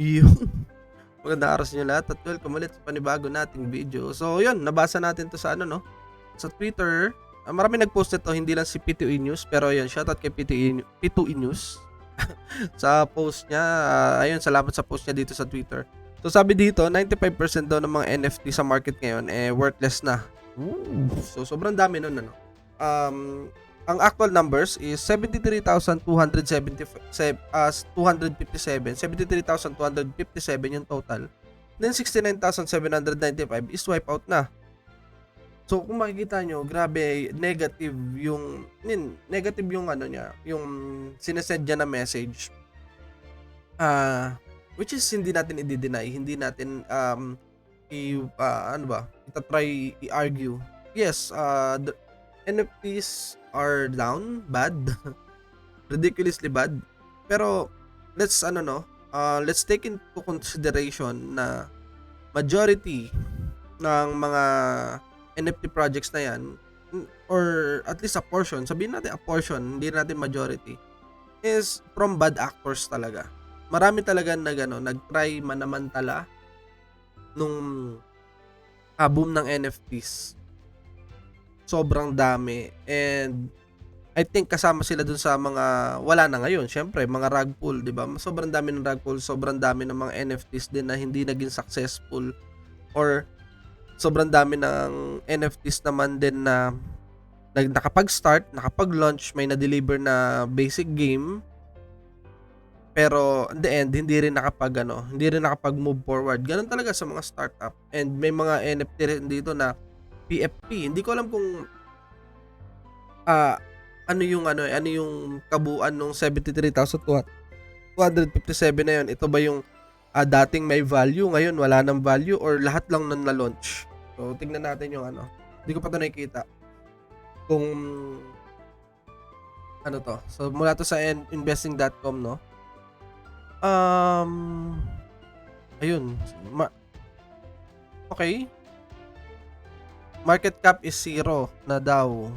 Yun. Magandang araw sa inyo lahat at welcome ulit sa panibago nating video. So yun, nabasa natin to sa ano no? Sa Twitter. Ah, marami nag-post ito, hindi lang si P2E News. Pero yun, shoutout kay P2E, P2E News. sa post niya, ah, ayun, salamat sa post niya dito sa Twitter. So sabi dito, 95% daw ng mga NFT sa market ngayon eh worthless na. So sobrang dami nun ano. Um, ang actual numbers is 73,277 as 257 73,257 yung total. Then 69,795 is wipe out na. So kung makikita nyo grabe negative yung yun, negative yung ano niya yung sinesend niya na message. Ah which is hindi natin i-deny hindi natin um i ah, ano ba ita-try i-argue. Yes uh, the NFTs are down bad? Ridiculously bad. Pero let's ano no? Uh, let's take into consideration na majority ng mga NFT projects na yan or at least a portion sabihin natin a portion hindi natin majority is from bad actors talaga. Marami talaga na gano nagtry manamantala nung ah, boom ng NFTs sobrang dami. And I think kasama sila dun sa mga wala na ngayon syempre mga rug pull di ba? Sobrang dami ng rug pull sobrang dami ng mga NFTs din na hindi naging successful. Or sobrang dami ng NFTs naman din na nag nakapag-start nakapag-launch may na-deliver na basic game. Pero in the end hindi rin nakapag ano hindi rin nakapag-move forward. Ganun talaga sa mga startup. And may mga NFT rin dito na PFP. Hindi ko alam kung ah ano yung ano ano yung kabuuan ng 73,257 na yun. Ito ba yung ah, dating may value ngayon wala nang value or lahat lang nang na-launch. So tingnan natin yung ano. Hindi ko pa 'to nakikita. Kung ano to. So mula to sa in- investing.com no. Um ayun. Ma- okay market cap is zero na daw.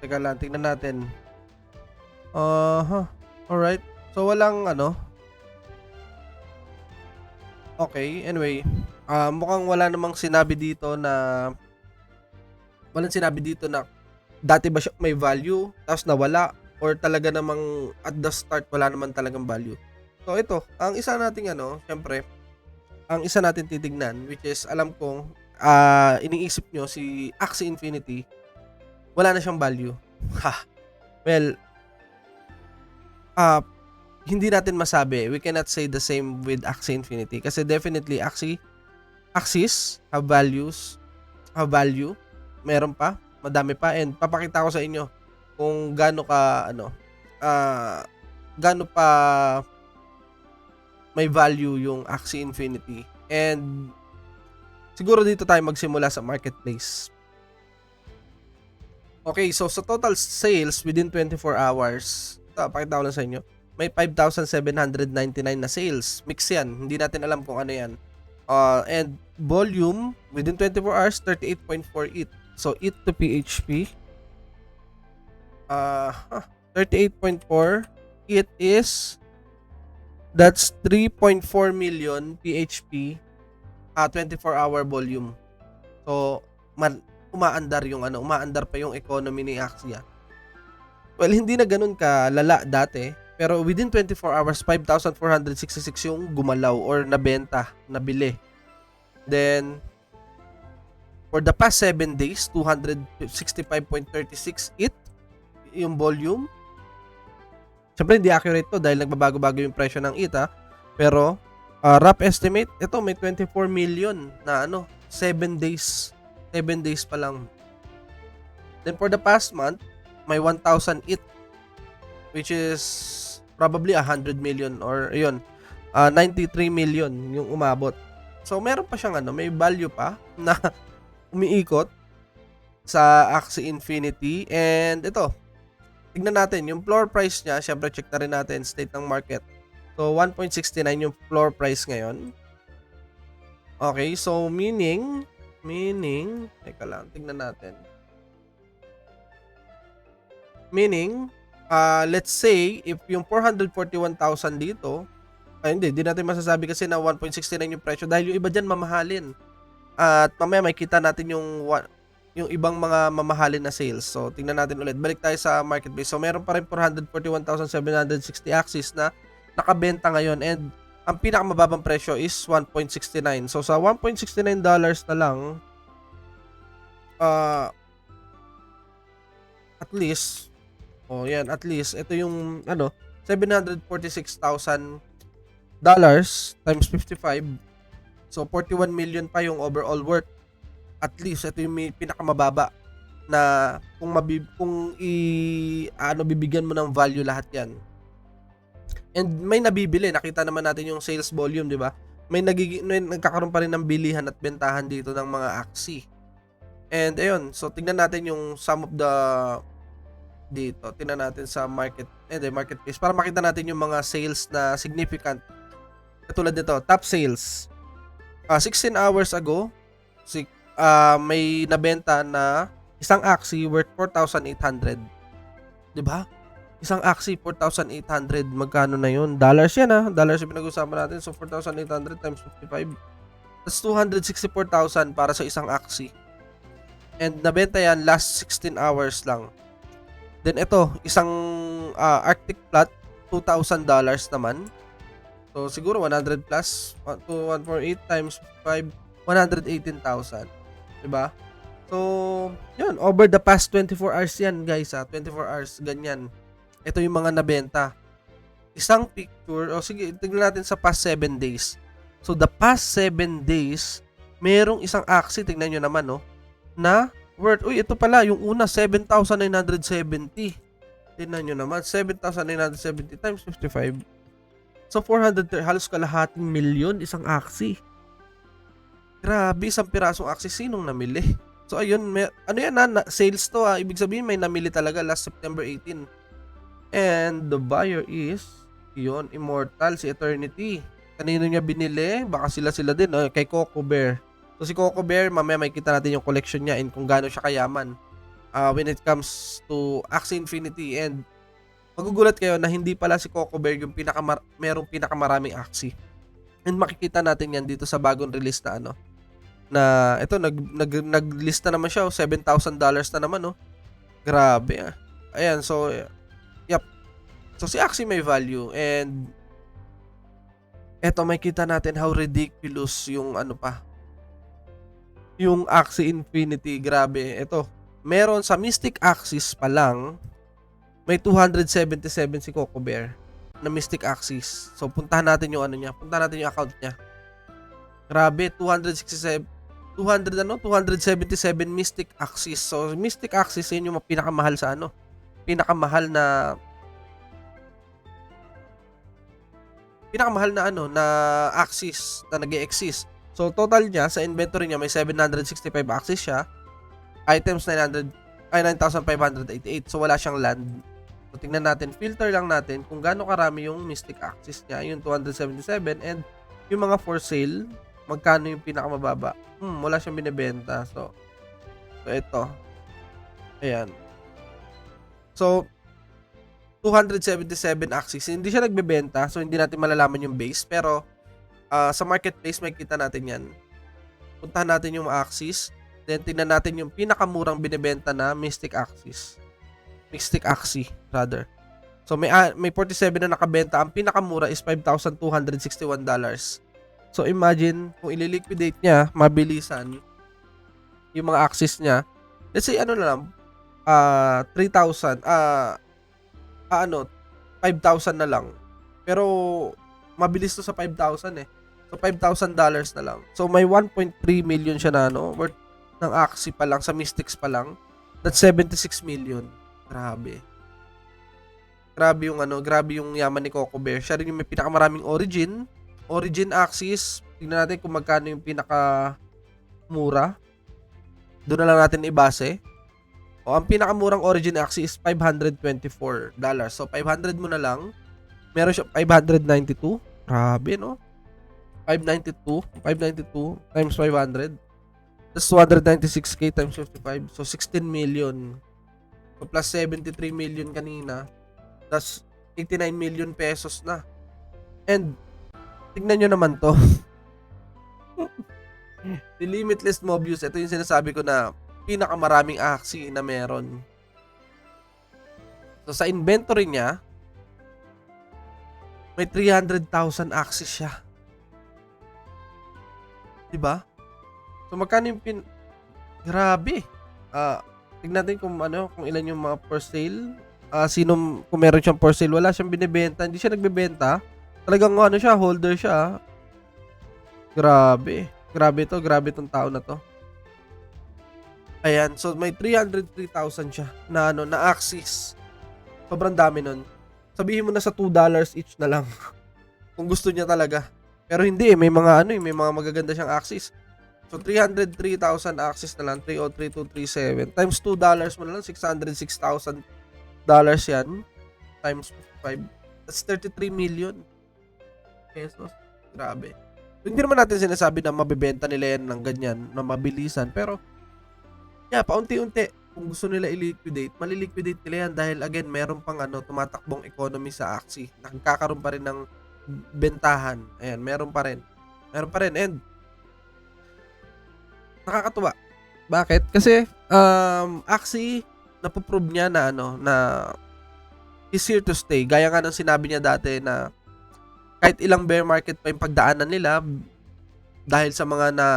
Teka lang, tingnan natin. Uh, huh. Alright. So, walang ano. Okay, anyway. Uh, mukhang wala namang sinabi dito na walang sinabi dito na dati ba siya may value tapos nawala or talaga namang at the start wala naman talagang value. So ito, ang isa nating ano, syempre, ang isa natin titignan which is alam kong uh, iniisip nyo si Axie Infinity, wala na siyang value. Ha. Well, uh, hindi natin masabi. We cannot say the same with Axie Infinity kasi definitely Axie Axis have values, have value. Meron pa, madami pa and papakita ko sa inyo kung gaano ka ano, uh, gaano pa may value yung Axie Infinity. And siguro dito tayo magsimula sa marketplace. Okay, so sa total sales within 24 hours, ito, pakita ko lang sa inyo, may 5,799 na sales. Mix yan. Hindi natin alam kung ano yan. Uh, and volume within 24 hours, 38.48. So, it to PHP. Uh, huh, 38.4. It is, that's 3.4 million PHP uh, 24-hour volume. So, man, umaandar yung ano, umaandar pa yung economy ni Axia. Well, hindi na ganun ka lala dati, pero within 24 hours, 5,466 yung gumalaw or nabenta, nabili. Then, for the past 7 days, 265.36 it, yung volume. Siyempre, hindi accurate to dahil nagbabago-bago yung presyo ng it, ha? Pero, uh, rough estimate, ito may 24 million na ano, 7 days. 7 days pa lang. Then for the past month, may 1,000 it which is probably 100 million or yun, uh, 93 million yung umabot. So meron pa siyang ano, may value pa na umiikot sa Axie Infinity and ito, tignan natin yung floor price niya, syempre check na rin natin state ng market. So, 1.69 yung floor price ngayon. Okay, so meaning, meaning, teka lang, tingnan natin. Meaning, uh, let's say, if yung 441,000 dito, Ay, hindi, di natin masasabi kasi na 1.69 yung presyo dahil yung iba dyan mamahalin. At mamaya may kita natin yung yung ibang mga mamahalin na sales. So, tingnan natin ulit. Balik tayo sa marketplace. So, meron pa rin 441,760 axis na nakabenta ngayon and ang pinakamababang presyo is 1.69. So, sa 1.69 dollars na lang, uh, at least, oh yan, at least, ito yung, ano, 746,000 dollars times 55. So, 41 million pa yung overall worth. At least, ito yung pinakamababa na kung mabib kung i ano bibigyan mo ng value lahat 'yan. And may nabibili, nakita naman natin yung sales volume, 'di ba? May nagigi may nagkakaroon pa rin ng bilihan at bentahan dito ng mga aksi. And ayun, so tingnan natin yung some of the dito. Tingnan natin sa market, eh, di, marketplace para makita natin yung mga sales na significant. Katulad nito, top sales. Ah, 16 hours ago, si ah, may nabenta na isang Axie worth 4,800. 'Di ba? Isang Axie 4,800. Magkano na 'yun? Dollars 'yan ah. Dollars yung pinag-usapan natin. So 4,800 times 55. That's 264,000 para sa isang Axie. And nabenta yan last 16 hours lang. Then ito, isang ah, Arctic Plat, $2,000 naman. So siguro 100 plus 1 to 148 times 5 118,000. 'Di ba? So, yun, over the past 24 hours yan, guys, ha. 24 hours ganyan. Ito yung mga nabenta. Isang picture, o sige, tignan natin sa past 7 days. So, the past 7 days, merong isang axie, tignan nyo naman, no, na worth, uy, ito pala, yung una, 7,970. Tignan nyo naman, 7,970 times 55. So, 400, halos kalahating milyon isang axie. Grabe, isang pirasong axie, sinong namili? So, ayun, may, ano yan na- sales to ah. Ibig sabihin, may namili talaga last September 18. And the buyer is, yun, Immortal, si Eternity. Kanino niya binili? Baka sila-sila din, no? kay Coco Bear. So, si Coco Bear, mamaya may kita natin yung collection niya and kung gaano siya kayaman uh, when it comes to Axie Infinity and magugulat kayo na hindi pala si Coco Bear yung pinaka merong pinakamaraming Axie. And makikita natin yan dito sa bagong release na ano na ito nag, nag naglista naman siya oh, $7,000 na naman oh. Grabe ah. Ayan so. So si Axie may value and eto makita natin how ridiculous yung ano pa yung Axie Infinity grabe ito meron sa Mystic Axis pa lang may 277 si Coco Bear na Mystic Axis. So puntahan natin yung ano niya, puntahan natin yung account niya. Grabe, 267 200 ano 277 Mystic Axis. So Mystic Axis yun yung pinakamahal sa ano. Pinakamahal na pinakamahal na ano na axis na nag-exist. So total niya sa inventory niya may 765 axis siya. Items 900 ay 9,588. So wala siyang land. So tingnan natin, filter lang natin kung gaano karami yung Mystic Axis niya, yung 277 and yung mga for sale, magkano yung pinakamababa. Hmm, wala siyang binebenta. So, so ito. Ayan. So, 277 axis. Hindi siya nagbebenta, so hindi natin malalaman yung base. Pero, ah, sa marketplace, makikita natin yan. Puntahan natin yung axis. Then, tingnan natin yung pinakamurang binebenta na Mystic Axis. Mystic Axie, rather. So, may, ah, may 47 na nakabenta. Ang pinakamura is $5,261. So, imagine, kung ililiquidate niya, mabilisan, yung mga axis niya, let's say, ano na lang, ah 3,000, ah, ah, ano, 5,000 na lang. Pero, mabilis to sa 5,000 eh. So, $5,000 na lang. So, may 1.3 million siya na, ano, worth ng Axie pa lang, sa Mystics pa lang. That's 76 million. Grabe. Grabe yung ano, grabe yung yaman ni Coco Bear. Siya rin yung may pinakamaraming origin. Origin Axis. Tingnan natin kung magkano yung pinaka mura. Doon na lang natin ibase. O, ang pinakamurang origin Axis is $524. So, 500 mo na lang. Meron siya 592. Grabe, no? 592. 592 times 500. That's 296k times 55. So, 16 million. So, plus 73 million kanina. That's 89 million pesos na. And, tignan nyo naman to. si Limitless Mobius, ito yung sinasabi ko na pinakamaraming Axie na meron. So sa inventory niya, may 300,000 Axie siya. 'Di ba? So magkano yung pin Grabe. Ah, tignan natin kung ano, kung ilan yung mga for sale. Ah, sino kung meron siyang for sale, wala siyang binebenta, hindi siya nagbebenta. Talagang ano siya, holder siya. Grabe. Grabe to, grabe tong tao na to. Ayan, so may 303,000 siya na ano, na Axis. Sobrang dami nun. Sabihin mo na sa 2 dollars each na lang. Kung gusto niya talaga. Pero hindi eh, may mga ano eh, may mga magaganda siyang Axis. So 303,000 Axis na lang, 303237 times 2 dollars mo na lang 606,000 dollars yan times 5 that's 33 million pesos. Grabe. Hindi naman natin sinasabi na mabebenta nila yan ng ganyan, na mabilisan. Pero, yeah, paunti-unti, kung gusto nila i-liquidate, maliliquidate nila yan dahil again, meron pang ano, tumatakbong economy sa Axie. Nakakaroon pa rin ng bentahan. Ayan, meron pa rin. Meron pa rin. And, nakakatuwa. Bakit? Kasi, um, Axie, napoprove niya na ano, na is here to stay. Gaya nga ng sinabi niya dati na kahit ilang bear market pa yung pagdaanan nila dahil sa mga na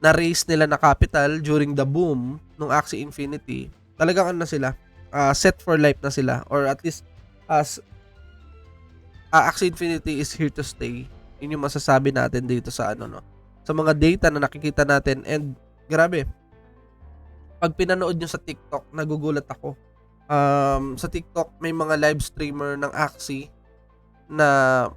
na raise nila na capital during the boom ng Axie Infinity, talagang ano na sila, uh, set for life na sila or at least as uh, Axie Infinity is here to stay. Yun yung masasabi natin dito sa ano no. Sa mga data na nakikita natin and grabe. Pag pinanood nyo sa TikTok, nagugulat ako. Um, sa TikTok, may mga live streamer ng Axie na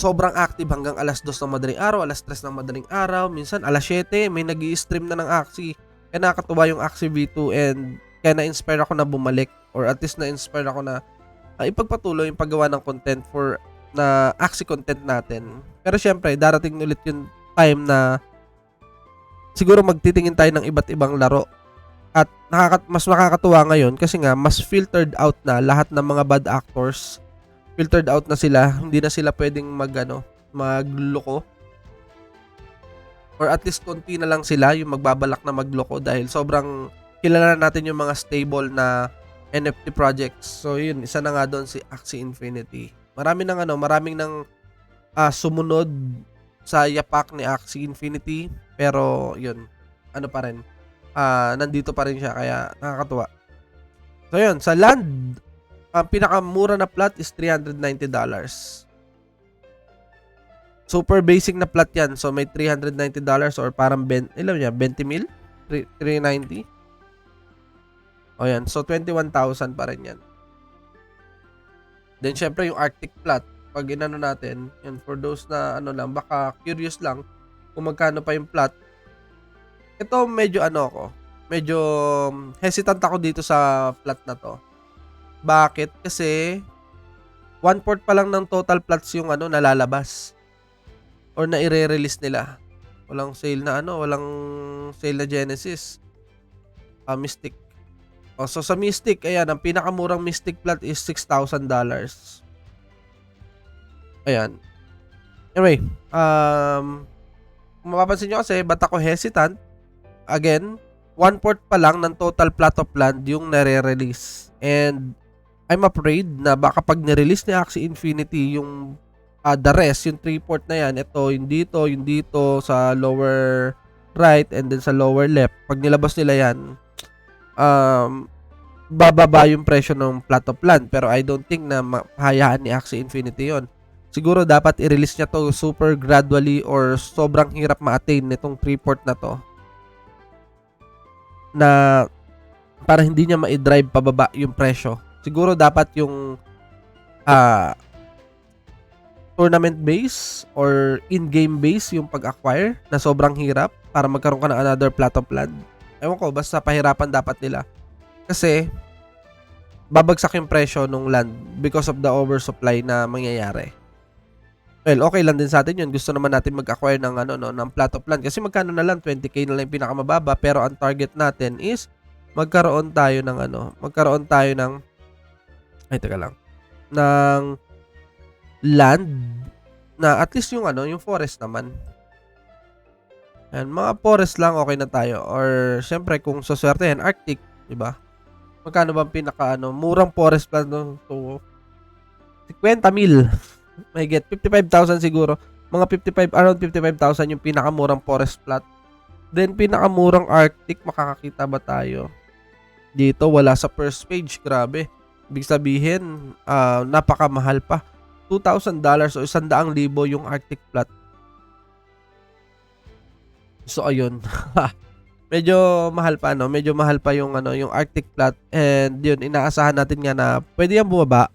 sobrang active hanggang alas 2 ng madaling araw, alas 3 ng madaling araw, minsan alas 7 may nag stream na ng Axie. Kaya nakakatuwa yung Axie V2 and kaya na-inspire ako na bumalik or at least na-inspire ako na uh, ipagpatuloy yung paggawa ng content for na Axie content natin. Pero syempre, darating ulit yung time na siguro magtitingin tayo ng iba't ibang laro. At nakaka- mas nakakatuwa ngayon kasi nga mas filtered out na lahat ng mga bad actors filtered out na sila. Hindi na sila pwedeng mag ano, magloko. Or at least konti na lang sila yung magbabalak na magloko dahil sobrang kilala na natin yung mga stable na NFT projects. So yun, isa na nga doon si Axie Infinity. Marami nang ano, maraming nang uh, sumunod sa yapak ni Axie Infinity pero yun, ano pa rin. Uh, nandito pa rin siya kaya nakakatuwa. So yun, sa land ang pinakamura na plot is $390. Super basic na plot yan. So, may $390 or parang, ben, ilan niya, 20 mil? 390? O yan. So, 21,000 pa rin yan. Then, syempre, yung Arctic plot. Pag inano natin, yan, for those na, ano lang, baka curious lang kung magkano pa yung plot. Ito, medyo ano ako. Medyo um, hesitant ako dito sa plot na to bakit? Kasi one fourth pa lang ng total plots yung ano nalalabas or na i-release nila. Walang sale na ano, walang sale na Genesis. Uh, Mystic. Oh, so sa Mystic, ayan, ang pinakamurang Mystic plot is $6,000. Ayan. Anyway, um, kung mapapansin nyo kasi, ba't ako hesitant? Again, one-fourth pa lang ng total plot of land yung nare-release. And I'm afraid na baka pag nirelease ni Axie Infinity yung uh, the rest, yung 3-port na yan, ito, yung dito, yung dito, sa lower right, and then sa lower left, pag nilabas nila yan, um, bababa yung presyo ng plot of land. Pero I don't think na mahayaan ni Axie Infinity yon Siguro dapat i-release niya to super gradually or sobrang hirap ma-attain nitong 3-port na to. Na para hindi niya ma-drive pababa yung presyo siguro dapat yung uh, tournament base or in-game base yung pag-acquire na sobrang hirap para magkaroon ka ng another plot of land. Ewan ko, basta pahirapan dapat nila. Kasi, babagsak yung presyo ng land because of the oversupply na mangyayari. Well, okay lang din sa atin yun. Gusto naman natin mag-acquire ng, ano, no, ng plot of land. Kasi magkano na lang, 20k na lang yung pinakamababa. Pero ang target natin is magkaroon tayo ng ano, magkaroon tayo ng ay, teka lang. Ng land na at least yung ano, yung forest naman. Yan, mga forest lang okay na tayo. Or syempre kung swerte yan, Arctic, 'di ba? Magkano ba pinaka ano, murang forest plan no? So 50 mil. May get 55,000 siguro. Mga 55 around 55,000 yung pinakamurang forest plot. Then pinakamurang Arctic makakakita ba tayo? Dito wala sa first page, grabe. Ibig sabihin, ah, napakamahal pa. $2,000 o 100,000 yung Arctic plot. So ayun. medyo mahal pa no, medyo mahal pa yung ano, yung Arctic plot and yun inaasahan natin nga na pwede yan bumaba.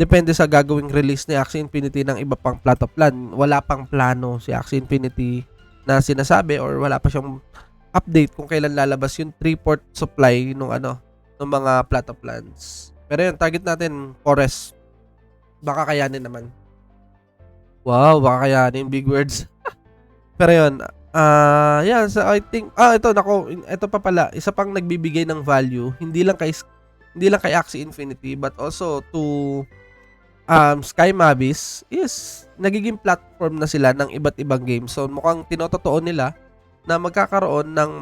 Depende sa gagawing release ni Axie Infinity ng iba pang plot of plan. Wala pang plano si Axie Infinity na sinasabi or wala pa siyang update kung kailan lalabas yung 3-port supply nung ano, ng mga plot of plans. Pero yun, target natin forest. Baka kayanin naman. Wow, baka kayanin. Big words. Pero yun, ah, yeah, so I think, ah, ito, nako, ito pa pala, isa pang nagbibigay ng value, hindi lang kay, hindi lang kay Axie Infinity, but also to um, Sky Mavis is nagiging platform na sila ng iba't ibang games. So, mukhang tinototoo nila na magkakaroon ng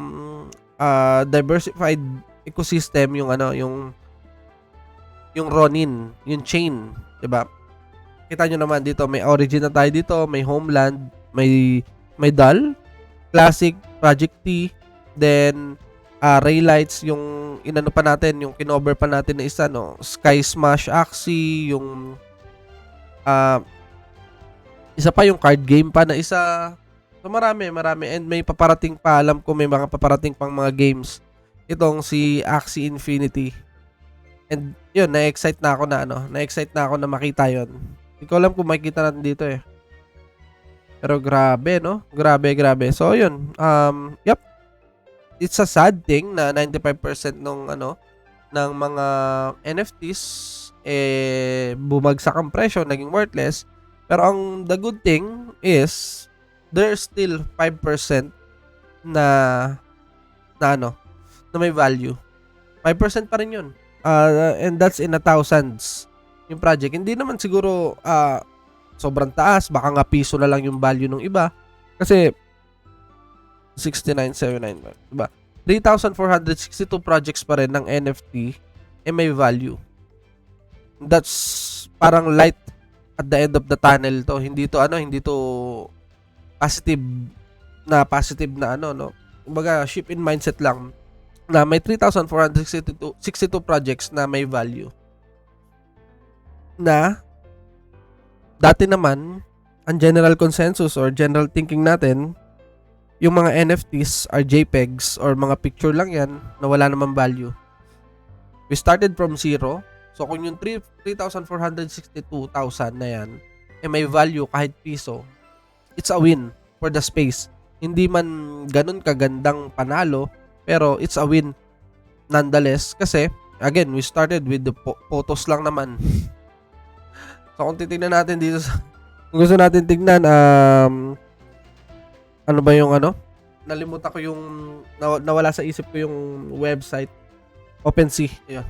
ah, diversified ecosystem yung ano, yung yung Ronin, yung chain, 'di ba? Kita nyo naman dito, may origin na tayo dito, may homeland, may may DAL, classic, Project T, then uh, Ray Lights, yung inano pa natin, yung kinover pa natin na isa, no? Sky Smash Axie, yung uh, isa pa yung card game pa na isa. So marami, marami. And may paparating pa, alam ko may mga paparating pang mga games. Itong si Axie Infinity. And yun, na-excite na ako na ano, na-excite na ako na makita yon. Hindi ko alam kung makikita natin dito eh. Pero grabe, no? Grabe, grabe. So, yun. Um, yep. It's a sad thing na 95% nung ano, ng mga NFTs eh bumagsak ang presyo, naging worthless. Pero ang the good thing is there's still 5% na na ano, na may value. 5% pa rin 'yun. Uh, and that's in a thousands yung project. Hindi naman siguro uh, sobrang taas, baka nga piso na lang yung value ng iba. Kasi 6979, diba? 3,462 projects pa rin ng NFT eh may value. That's parang light at the end of the tunnel to. Hindi to ano, hindi to positive na positive na ano, no. Kumbaga, ship in mindset lang na may 3,462 62 projects na may value. Na dati naman, ang general consensus or general thinking natin, yung mga NFTs are JPEGs or mga picture lang yan na wala namang value. We started from zero. So, kung yung 3,462,000 na yan, eh may value kahit piso, it's a win for the space. Hindi man ganun kagandang panalo, pero it's a win nonetheless. Kasi, again, we started with the photos lang naman. So kung titingnan natin dito sa kung gusto natin tingnan um ano ba yung ano? Nalimutan ko yung naw- nawala sa isip ko yung website OpenSea. Ayun.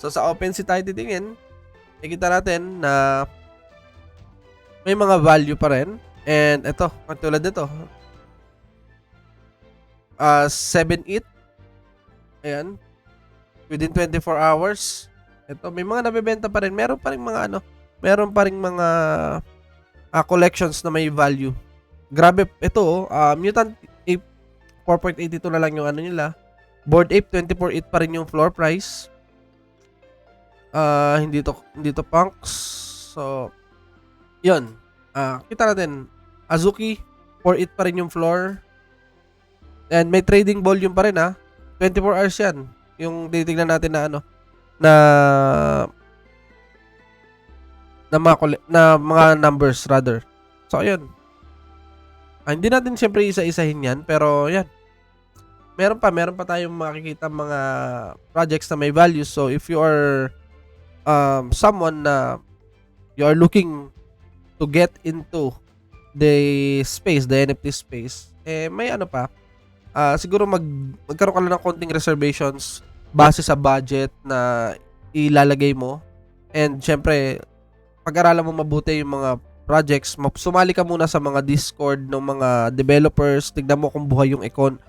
So sa OpenSea tayo titingin. Nakikita natin na may mga value pa rin. And ito, katulad nito. Uh, 7.8. Ayan. Within 24 hours. Ito, may mga nabebenta pa rin. Meron pa rin mga ano, meron pa ring mga uh, collections na may value. Grabe, ito, uh, Mutant Ape 4.82 na lang yung ano nila. Board Ape 24.8 pa rin yung floor price. Uh, hindi to hindi to punks. So, 'yun. Uh, kita natin Azuki 4.8 pa rin yung floor. And may trading volume pa rin ha. 24 hours 'yan. Yung titingnan natin na ano na na mga, na mga numbers rather. So, ayun. Ah, hindi natin siyempre isa-isahin yan, pero yan. Meron pa, meron pa tayong makikita mga projects na may value. So, if you are um, someone na you are looking to get into the space, the NFT space, eh, may ano pa, uh, siguro mag, magkaroon ka lang ng konting reservations base sa budget na ilalagay mo. And syempre, pag-aralan mo mabuti yung mga projects, ma- sumali ka muna sa mga Discord ng mga developers, tignan mo kung buhay yung econ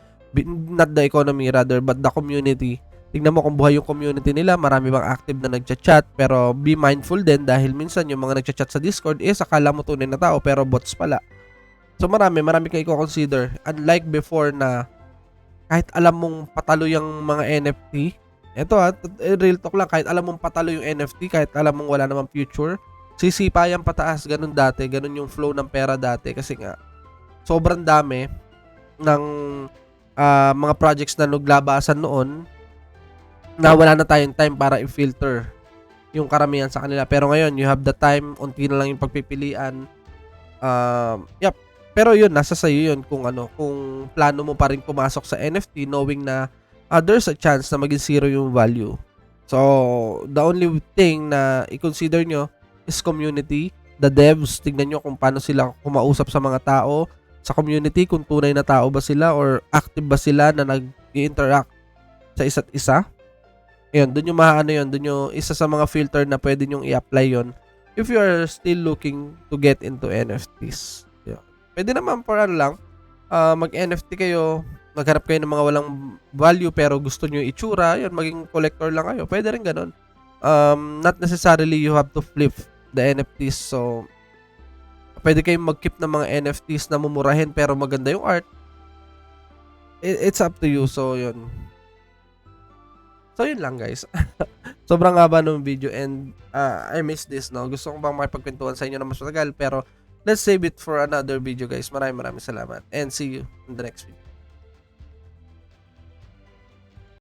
not the economy rather but the community. Tignan mo kung buhay yung community nila, marami bang active na nagchat-chat, pero be mindful din dahil minsan yung mga nagchat-chat sa Discord is akala mo tunay na tao pero bots pala. So marami, marami kang i-consider. Unlike before na kahit alam mong patalo yung mga NFT, eto ha, t- eh, real talk lang, kahit alam mong patalo yung NFT, kahit alam mong wala namang future, sisipa yan pataas, ganun dati, ganun yung flow ng pera dati kasi nga, sobrang dami ng ah, mga projects na naglabasan noon na wala na tayong time para i-filter yung karamihan sa kanila. Pero ngayon, you have the time, unti na lang yung pagpipilian. Um, yep. Pero yun, nasa sa'yo yun kung ano, kung plano mo pa rin pumasok sa NFT knowing na ah, there's a chance na maging zero yung value. So, the only thing na i-consider nyo is community. The devs, tignan nyo kung paano sila kumausap sa mga tao sa community, kung tunay na tao ba sila or active ba sila na nag-interact sa isa't isa. Ayun, dun yung maano yun, dun yung isa sa mga filter na pwede nyong i-apply yon if you are still looking to get into NFTs. Pwede naman for ano lang, ah, mag-NFT kayo, magharap kayo ng mga walang value pero gusto yung itsura, yun, maging collector lang kayo. Pwede rin ganun. Um, not necessarily you have to flip the NFTs. So, pwede kayong mag-keep ng mga NFTs na mumurahin pero maganda yung art. It's up to you. So, yun. So, yun lang guys. Sobrang haba ng video and uh, I miss this, no? Gusto kong bang makipagkwentuhan sa inyo na mas matagal pero let's save it for another video guys. Maraming maraming salamat and see you in the next video.